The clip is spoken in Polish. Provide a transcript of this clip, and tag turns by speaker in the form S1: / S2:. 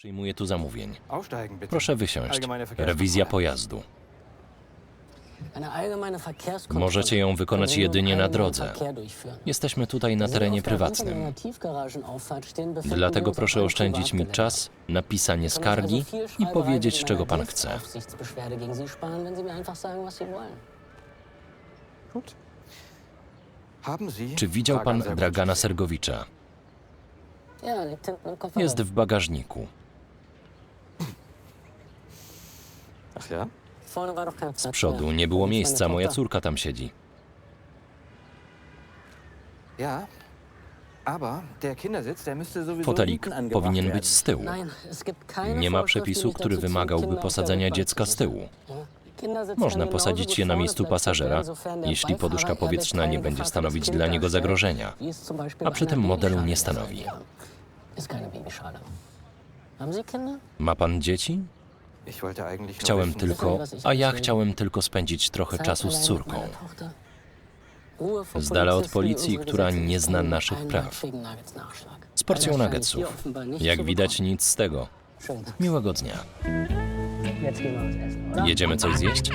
S1: Przyjmuję tu zamówień. Proszę wysiąść. Rewizja pojazdu. Możecie ją wykonać jedynie na drodze. Jesteśmy tutaj na terenie prywatnym. Dlatego proszę oszczędzić mi czas na pisanie skargi i powiedzieć, czego pan chce. Czy widział pan. Dragana Sergowicza? Jest w bagażniku.
S2: Ach ja?
S1: Z przodu nie było miejsca, moja córka tam siedzi. Fotelik powinien być z tyłu. Nie ma przepisu, który wymagałby posadzenia dziecka z tyłu. Można posadzić je na miejscu pasażera, jeśli poduszka powietrzna nie będzie stanowić dla niego zagrożenia.
S3: a przy tym modelu nie stanowi.
S1: Ma pan dzieci? Chciałem tylko, a ja chciałem tylko spędzić trochę czasu z córką.
S3: Z dala od policji, która nie zna
S1: naszych
S3: praw.
S1: Z porcją nuggetsów. Jak widać, nic z tego. Miłego dnia. Jedziemy coś zjeść?